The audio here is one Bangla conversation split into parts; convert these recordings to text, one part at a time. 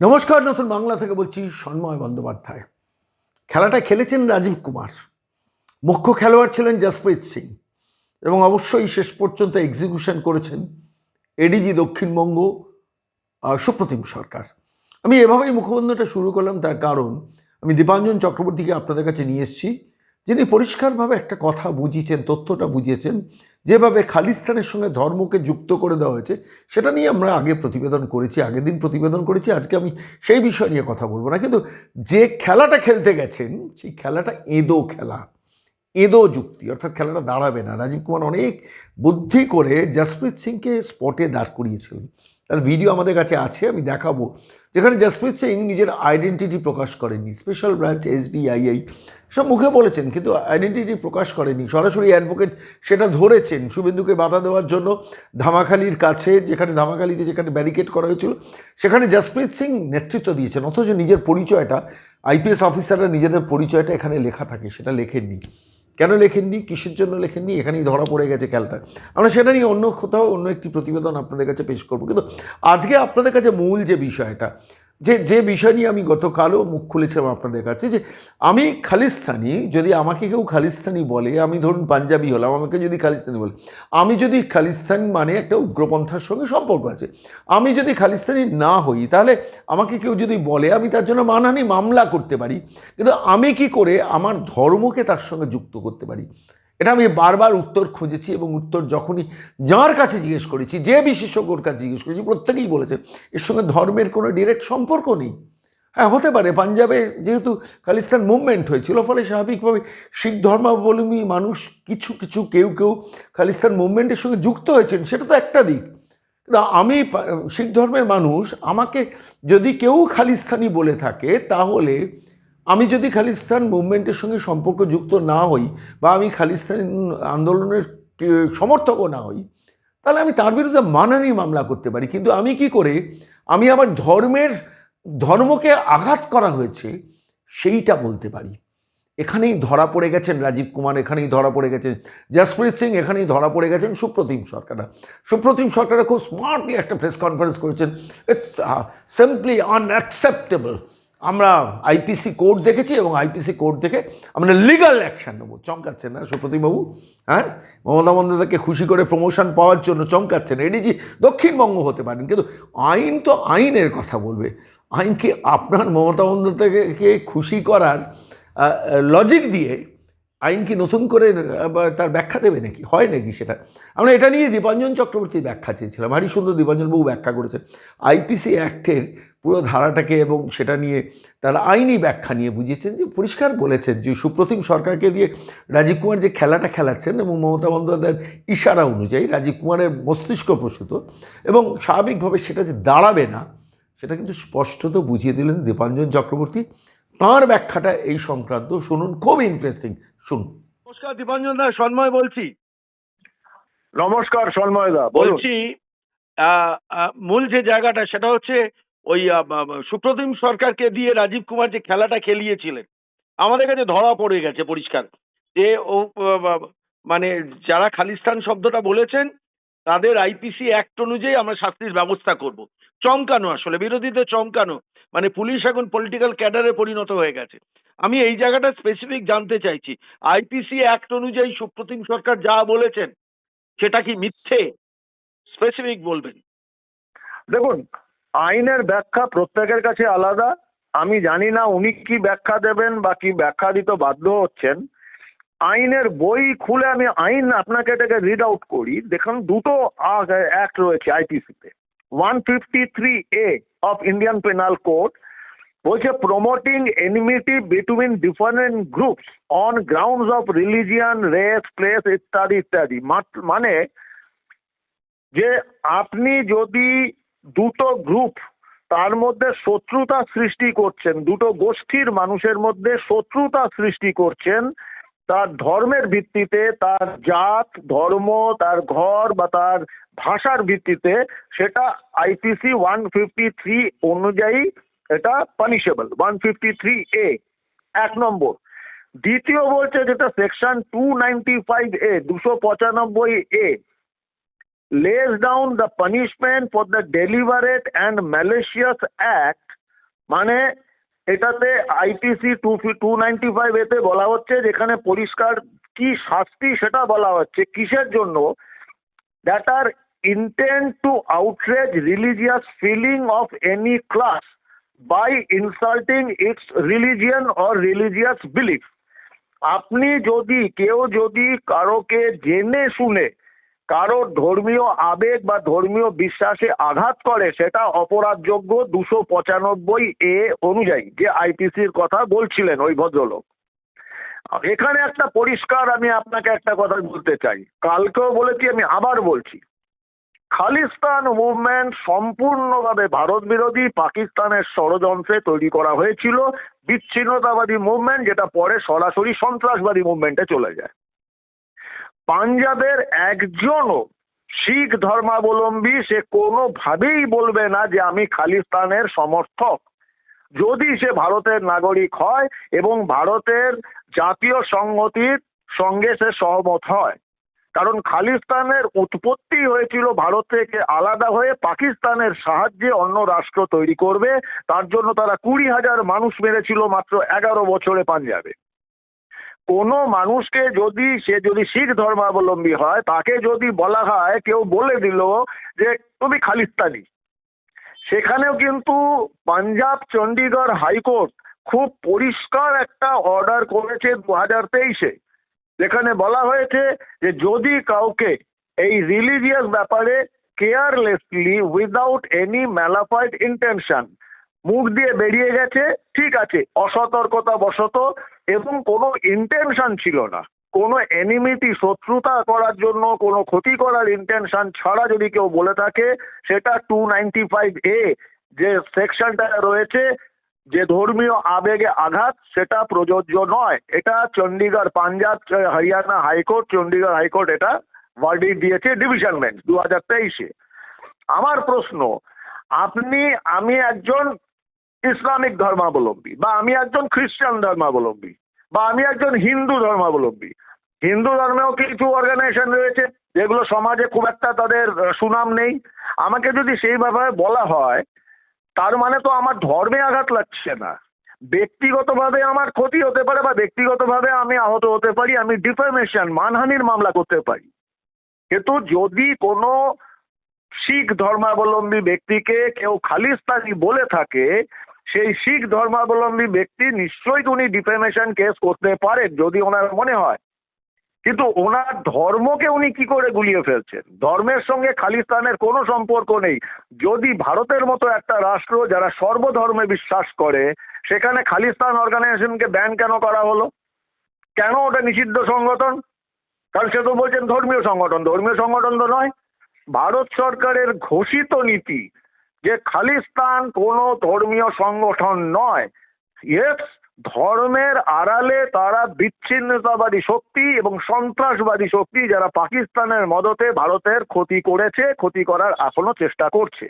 নমস্কার, নতুন বাংলা থেকে বলছি সন্ময় বন্দ্যোপাধ্যায়। খেলাটা খেলেছেন রাজীব কুমার। মুখ্য খেলোয়াড় ছিলেন জসপ্রীত সিং এবং অবশ্যই শেষ পর্যন্ত এক্সিকিউশন করেছেন এডিজি দক্ষিণবঙ্গ সুপ্রতিম সরকার। আমি এভাবেই মুখবন্ধটা শুরু করলাম তার কারণ, আমি দীপাঞ্জন চক্রবর্তীকে আপনাদের কাছে নিয়ে এসেছি, যিনি পরিষ্কারভাবে একটা কথা বুঝিয়েছেন, তথ্যটা বুঝিয়েছেন যেভাবে খালিস্তানের সঙ্গে ধর্মকে যুক্ত করে দেওয়া হয়েছে, সেটা নিয়ে আমরা আগে প্রতিবেদন করেছি, আগের দিন প্রতিবেদন করেছি, আজকে আমি সেই বিষয় নিয়ে কথা বলব না। কিন্তু যে খেলাটা খেলতে গেছেন, সেই খেলাটা এঁদো খেলা, এঁদো যুক্তি, অর্থাৎ খেলাটা দাঁড়াবে না। রাজীব কুমার অনেক বুদ্ধি করে জসপ্রীত সিংকে স্পটে দাঁড় করিয়েছিলেন। তার ভিডিও আমাদের কাছে আছে, আমি দেখাবো। যেখানে জসপ্রীত সিং নিজের আইডেন্টিটি প্রকাশ করেনি। স্পেশাল ব্রাঞ্চ এসবিআইআই সব মুখে বলেছেন, কিন্তু আইডেন্টিটি প্রকাশ করেনি। সরাসরি অ্যাডভোকেট সেটা ধরেছেন শুভেন্দুকে বাধা দেওয়ার জন্য ধামাখালির কাছে, যেখানে ধামাখালিতে যেখানে ব্যারিকেড করা হয়েছিল, সেখানে জসপ্রীত সিং নেতৃত্ব দিয়েছেন। অথচ নিজের পরিচয়টা আইপিএস অফিসাররা নিজেদের পরিচয়টা এখানে লেখা থাকে, সেটা লেখেননি। কেন লেখেননি? কিসের জন্য লেখেননি? এখানেই ধরা পড়ে গেছে খেলাটা। আমরা সেটা নিয়ে অন্য কোথাও অন্য একটি প্রতিবেদন আপনাদের কাছে পেশ করব। কিন্তু আজকে আপনাদের কাছে মূল যে বিষয়টা যে যে বিষয় নিয়ে আমি গতকালও মুখ খুলেছিলাম আপনাদের কাছে, যে আমি খালিস্তানি, যদি আমাকে কেউ খালিস্তানি বলে, আমি ধরুন পাঞ্জাবি হলাম, আমাকে যদি খালিস্তানি বলে, আমি যদি খালিস্তান মানে একটা উগ্রপন্থার সঙ্গে সম্পর্ক আছে, আমি যদি খালিস্তানি না হই, তাহলে আমাকে কেউ যদি বলে, আমি তার জন্য মানহানি মামলা করতে পারি, কিন্তু আমি কি করে আমার ধর্মকে তার সঙ্গে যুক্ত করতে পারি? এটা আমি বারবার উত্তর খুঁজেছি এবং উত্তর যখনই যার কাছে জিজ্ঞেস করেছি, যে বিশেষজ্ঞর কাছে জিজ্ঞেস করেছি, প্রত্যেকেই বলেছে, এর সঙ্গে ধর্মের কোনো ডিরেক্ট সম্পর্ক নেই। হ্যাঁ হতে পারে, পাঞ্জাবে যেহেতু খালিস্তান মুভমেন্ট হয়েছিল, ফলে স্বাভাবিকভাবে শিখ ধর্মাবলম্বী মানুষ কিছু কিছু, কেউ কেউ খালিস্তান মুভমেন্টের সঙ্গে যুক্ত হয়েছেন, সেটা তো একটা দিক। কিন্তু আমি শিখ ধর্মের মানুষ, আমাকে যদি কেউ খালিস্তানি বলে থাকে, তাহলে আমি যদি খালিস্তান মুভমেন্টের সঙ্গে সম্পর্ক যুক্ত না হই বা আমি খালিস্তান আন্দোলনের সমর্থকও না হই, তাহলে আমি তার বিরুদ্ধে মানানি মামলা করতে পারি। কিন্তু আমি কি করে, আমি আমার ধর্মের, ধর্মকে আঘাত করা হয়েছে, সেইটা বলতে পারি। এখানেই ধরা পড়ে গেছেন রাজীব কুমার, এখানেই ধরা পড়ে গেছেন জসপ্রীত সিং, এখানেই ধরা পড়ে গেছেন সুপ্রতিম সরকাররা সুপ্রতিম সরকার খুব স্মার্টলি একটা প্রেস কনফারেন্স করেছেন। ইটস সিম্পলি আনঅ্যাকসেপ্টেবল আমরা আইপিসি কোর্ট দেখেছি এবং আইপিসি কোর্ট দেখে আমরা লিগাল অ্যাকশান নেব। চমকাচ্ছেন না সুপ্রতিবাবু হ্যাঁ? মমতা বন্দ্যোপাধ্যায়কে খুশি করে প্রমোশন পাওয়ার জন্য চমকাচ্ছেন। এডিজি দক্ষিণবঙ্গ হতে পারেন, কিন্তু আইন তো আইনের কথা বলবে। আইনকে আপনার মমতা বন্দ্যোপাধ্যায়কে খুশি করার লজিক দিয়ে আইন কি নতুন করে তার ব্যাখ্যা দেবে নাকি? হয় নাকি সেটা? আমরা এটা নিয়ে দীপাঞ্জন চক্রবর্তীর ব্যাখ্যা চেয়েছিলাম। ভারী সুন্দর দীপাঞ্জনবাবু ব্যাখ্যা করেছেন। আইপিসি অ্যাক্টের পুরো ধারাটাকে এবং সেটা নিয়ে তারা আইনি ব্যাখ্যা নিয়ে বুঝিয়েছেন যে পরিষ্কার বলেছেন যে সুপ্রতিম সরকারকে দিয়ে রাজীব কুমার যে খেলাটা খেলাচ্ছেন এবং মমতা বন্দ্যোপাধ্যায়ের ইশারা অনুযায়ী রাজীব কুমারের মস্তিষ্ক প্রসূত এবং স্বাভাবিকভাবে সেটা যে দাঁড়াবে না, সেটা কিন্তু স্পষ্টত বুঝিয়ে দিলেন দীপাঞ্জন চক্রবর্তী। তাঁর ব্যাখ্যাটা এই সংক্রান্ত শুনুন, খুব ইন্টারেস্টিং শুনুন। নমস্কার দীপাঞ্জন দা সন্ময় বলছি। নমস্কার সন্ময়দা বলুন। বলছি মূল যে জায়গাটা সেটা হচ্ছে ওই সুপ্রতিম সরকারকে দিয়ে রাজীব কুমার যে খেলাটা খেলিয়েছিলেন আমাদের কাছে ধরা পড়ে গেছে পরিষ্কার। যে ও মানে যারা খালিস্তান শব্দটা বলেছেন তাদের আইপিসি অ্যাক্ট অনুযায়ী আমরা শাস্তির ব্যবস্থা করব। চমকানো আসলে বিরোধীদের চমকানো। মানে পুলিশ এখন পলিটিক্যাল ক্যাডারে পরিণত হয়ে গেছে। আমি এই জায়গাটা স্পেসিফিক জানতে চাইছি। আইপিসি অ্যাক্ট অনুযায়ী সুপ্রতিম সরকার যা বলেছেন, সেটা কি মিথ্যে? স্পেসিফিক বলবেন। দেখুন, আইনের ব্যাখ্যা প্রত্যেকের কাছে আলাদা। আমি জানি না উনি কি ব্যাখ্যা দেবেন বা কি ব্যাখ্যা দিতে বাধ্য হচ্ছেন। আইনের বই খুলে আমি আইন আপনাকে এটাকে রিড আউট করি। দেখুন, দুটো অ্যাক্ট রয়েছে আইপিসিতে one fifty three A of Indian penal code বলছে promoting enmity between different groups on grounds of religion race place ইত্যাদি ইত্যাদি মানে যে আপনি যদি দুটো গ্রুপ তার মধ্যে শত্রুতা সৃষ্টি করছেন, দুটো গোষ্ঠীর মানুষের মধ্যে শত্রুতা সৃষ্টি করছেন, তার ধর্মের ভিত্তিতে তার জাত, ধর্ম, তার ঘর বা তার ভাষার ভিত্তিতে সেটা আইপিসি ওয়ান ফিফটি থ্রি অনুযায়ী এটা punishable one fifty three A এক নম্বর। দ্বিতীয় বলছে যেটা section two ninety five A দুশো পঁচানব্বই A lays down the punishment for the deliberate and malicious act মানে এটাতে IPC two two ninety five এতে বলা হচ্ছে যেখানে পরিষ্কার কি শাস্তি সেটা বলা হচ্ছে, কিসের জন্য? That are intent to outrage religious feeling of any class by insulting its religion or religious belief আপনি যদি, কেউ যদি কারোকে জেনে শুনে কারও ধর্মীয় আবেগ বা ধর্মীয় বিশ্বাসে আঘাত করে, সেটা অপরাধযোগ্য দুশো পঁচানব্বই এ অনুযায়ী, যে আইপিসির কথা বলছিলেন ওই ভদ্রলোক। এখানে একটা পরিষ্কার আমি আপনাকে একটা কথা বলতে চাই। কালকেও বলেছি, আমি আবার বলছি। খালিস্তান মুভমেন্ট সম্পূর্ণভাবে ভারত বিরোধী পাকিস্তানের ষড়যন্ত্রে তৈরি করা হয়েছিল। বিচ্ছিন্নতাবাদী মুভমেন্ট, যেটা পরে সরাসরি সন্ত্রাসবাদী মুভমেন্টে চলে যায়। পাঞ্জাবের একজনও শিখ ধর্মাবলম্বী, সে কোনোভাবেই বলবে না যে আমি খালিস্তানের সমর্থক। যদি সে ভারতের নাগরিক হয় এবং ভারতের জাতীয় সংহতির সঙ্গে সে সহমত হয় কারণ খালিস্তানের উৎপত্তি হয়েছিল ভারত থেকে আলাদা হয়ে পাকিস্তানের সাহায্যে অন্য রাষ্ট্র তৈরি করবে। তার জন্য তারা কুড়ি হাজার মানুষ মেরেছিল মাত্র এগারো বছরে পাঞ্জাবে। কোনো মানুষকে যদি, সে যদি শিখ ধর্মাবলম্বী হয়, তাকে যদি বলা হয়, কেউ বলে দিল যে, তুমি খালিস্তানি। সেখানেও কিন্তু পাঞ্জাব চণ্ডীগড় হাইকোর্ট খুব পরিষ্কার একটা অর্ডার করেছে দু হাজার তেইশে। যেখানে বলা হয়েছে যে যদি কাউকে এই রিলিজিয়াস ব্যাপারে carelessly without any malafide intention মুখ দিয়ে বেরিয়ে গেছে, ঠিক আছে অসতর্কতা বশত এবং কোনো ইন্টেনশন ছিল না। কোনো এনিমিটি শত্রুতা করার জন্য, কোনো ক্ষতি করার ইন্টেনশন ছাড়া যদি কেউ বলে থাকে, সেটা টু নাইনটি ফাইভ এ যে সেকশনটা রয়েছে যে ধর্মীয় আবেগে আঘাত, সেটা প্রযোজ্য নয়। এটা Chandigarh Punjab Haryana high court Chandigarh high court এটা ওয়ার্ডি দিয়েছে ডিভিশন বেঞ্চ দু হাজার তেইশে। আমার প্রশ্ন, আপনি, আমি একজন ইসলামিক ধর্মাবলম্বী বা আমি একজন খ্রিস্টান ধর্মাবলম্বী বা আমি একজন হিন্দু ধর্মাবলম্বী, হিন্দু ধর্মেও কিছু অর্গানাইজেশন রয়েছে যেগুলো সমাজে খুব একটা তাদের সুনাম নেই। আমাকে যদি সেই ব্যাপারে বলা হয় তার মানে তো আমার ধর্মে আঘাত লাগছে না। ব্যক্তিগতভাবে আমার ক্ষতি হতে পারে বা ব্যক্তিগতভাবে আমি আহত হতে পারি, আমি ডিফামেশন মানহানির মামলা করতে পারি। কিন্তু যদি কোনো শিখ ধর্মাবলম্বী ব্যক্তিকে কেউ খালিস্তানি বলে থাকে, সেই শিখ ধর্মাবলম্বী ব্যক্তি নিশ্চয়ই উনি ডিফেমেশন কেস করতে পারেন, যদি ওনার মনে হয়। কিন্তু ওনার ধর্মকে উনি কি করে গুলিয়ে ফেলছেন? ধর্মের সঙ্গে খালিস্তানের কোনো সম্পর্ক নেই। যদি ভারতের মতো একটা রাষ্ট্র যারা সর্বধর্মে বিশ্বাস করে, সেখানে খালিস্তান অর্গানাইজেশনকে ব্যান কেন করা হলো? কেন ওটা নিষিদ্ধ সংগঠন? কারণ সে তো বলছেন ধর্মীয় সংগঠন। ধর্মীয় সংগঠন তো নয়। ভারত সরকারের ঘোষিত নীতি যে খালিস্তান কোনো ধর্মীয় সংগঠন নয়। ইয়েস ধর্মের আড়ালে তারা বিচ্ছিন্নতাবাদী শক্তি এবং সন্ত্রাসবাদী শক্তি যারা পাকিস্তানের মদতে ভারতের ক্ষতি করেছে, ক্ষতি করার এখনও চেষ্টা করছে।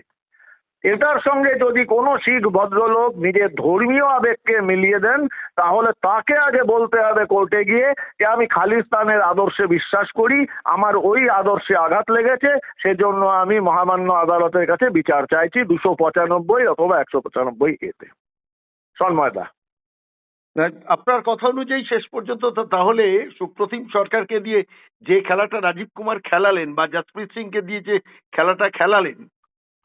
এটার সঙ্গে যদি কোনো শিখ ভদ্রলোক নিজের ধর্মীয় আবেগকে মিলিয়ে দেন, তাহলে তাকে আগে বলতে হবে কোর্টে গিয়ে যে, আমি খালিস্তানের আদর্শে বিশ্বাস করি, আমার ওই আদর্শে আঘাত লেগেছে, সেজন্য আমি মহামান্য আদালতের কাছে বিচার চাইছি দুশো পঁচানব্বই অথবা একশো পঁচানব্বই এতে। সন্ময়দা আপনার কথা অনুযায়ী শেষ পর্যন্ত তাহলে সুপ্রতিম সরকারকে দিয়ে যে খেলাটা রাজীব কুমার খেলালেন বা জসপ্রীত সিংকে দিয়ে যে খেলাটা খেলালেন,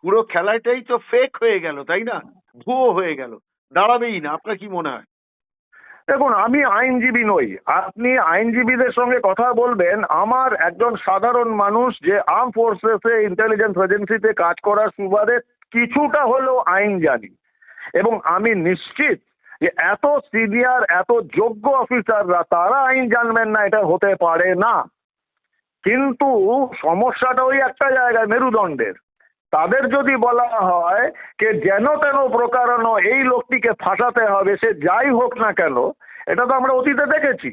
পুরো খেলাটাই তো ফেক হয়ে গেল, তাই না? ভুয়ো হয়ে গেল। দাঁড়াবেই না, আপনার কি মনে হয়? দেখুন, আমি আইনজীবী নই। আপনি আইনজীবীদের সঙ্গে কথা বলবেন। আমার একজন সাধারণ মানুষ যে আর্ম ফোর্সেসে ইন্টেলিজেন্স এজেন্সিতে কাজ করার সুবাদে কিছুটা হলেও আইন জানি। এবং আমি নিশ্চিত যে এত সিনিয়র এত যোগ্য অফিসাররা, তারা আইন জানবেন না, এটা হতে পারে না। কিন্তু সমস্যাটা ওই একটা জায়গায়, মেরুদণ্ডের। তাদের যদি বলা হয় যে যেন তেন প্রকারণ এই লোকটিকে ফাঁসাতে হবে, সে যাই হোক না কেন, এটা তো আমরা অতীতে দেখেছি।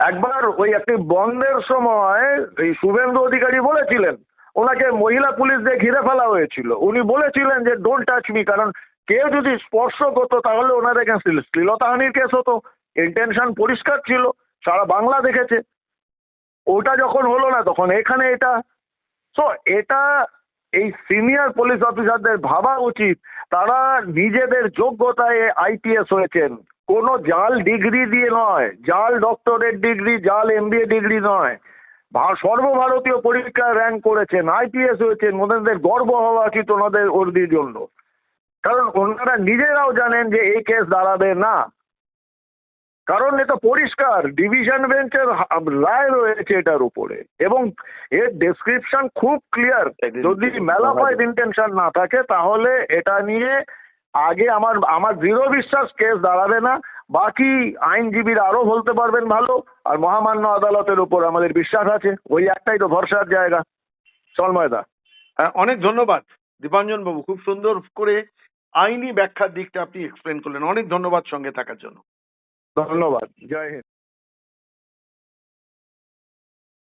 একবার ওই একটি বন্ধের সময় এই শুভেন্দু অধিকারী বলেছিলেন, ওনাকে মহিলা পুলিশ দিয়ে ঘিরে ফেলা হয়েছিল। উনি বলেছিলেন যে ডোন্ট টাচ মি কারণ কেউ যদি স্পর্শ করতো, তাহলে ওনার এগেন্স্ট শ্লীলতাহানির কেস হতো ইন্টেনশন পরিষ্কার ছিল, সারা বাংলা দেখেছে। ওটা যখন হলো না, তখন এখানে এটা সো এটা এই সিনিয়র পুলিশ অফিসারদের ভাবা উচিত। তারা নিজেদের যোগ্যতায় আইপিএস হয়েছেন। কোনো জাল ডিগ্রি দিয়ে নয়, জাল ডক্টরেট ডিগ্রি, জাল এমবিএ ডিগ্রি নয়। সর্বভারতীয় পরীক্ষায় র্যাঙ্ক করেছেন আইপিএস হয়েছেন। ওনাদের গর্ব হওয়া উচিত ওনাদের ওরদির জন্য। কারণ ওনারা নিজেরাও জানেন যে এই কেস দাঁড়াবে না। কারণ এটা পরিষ্কার ডিভিশন বেঞ্চের রায় রয়েছে এটার উপরে। এবং এর ডেসক্রিপশন খুব ক্লিয়ার যদি মেলাফাইড ইন্টেনশন না থাকে তাহলে এটা নিয়ে আগে আমার আমার দৃঢ় বিশ্বাস কেস দাঁড়াবে না। বাকি আইনজীবীরা আরও বলতে পারবেন ভালো আর মহামান্য আদালতের উপর আমাদের বিশ্বাস আছে। ওই একটাই তো ভরসার জায়গা। চলময়দা হ্যাঁ, অনেক ধন্যবাদ। দীপাঞ্জন বাবু খুব সুন্দর করে আইনি ব্যাখ্যার দিকটা আপনি এক্সপ্লেন করলেন। অনেক ধন্যবাদ সঙ্গে থাকার জন্য। ধন্যবাদ। জয় হিন্দ।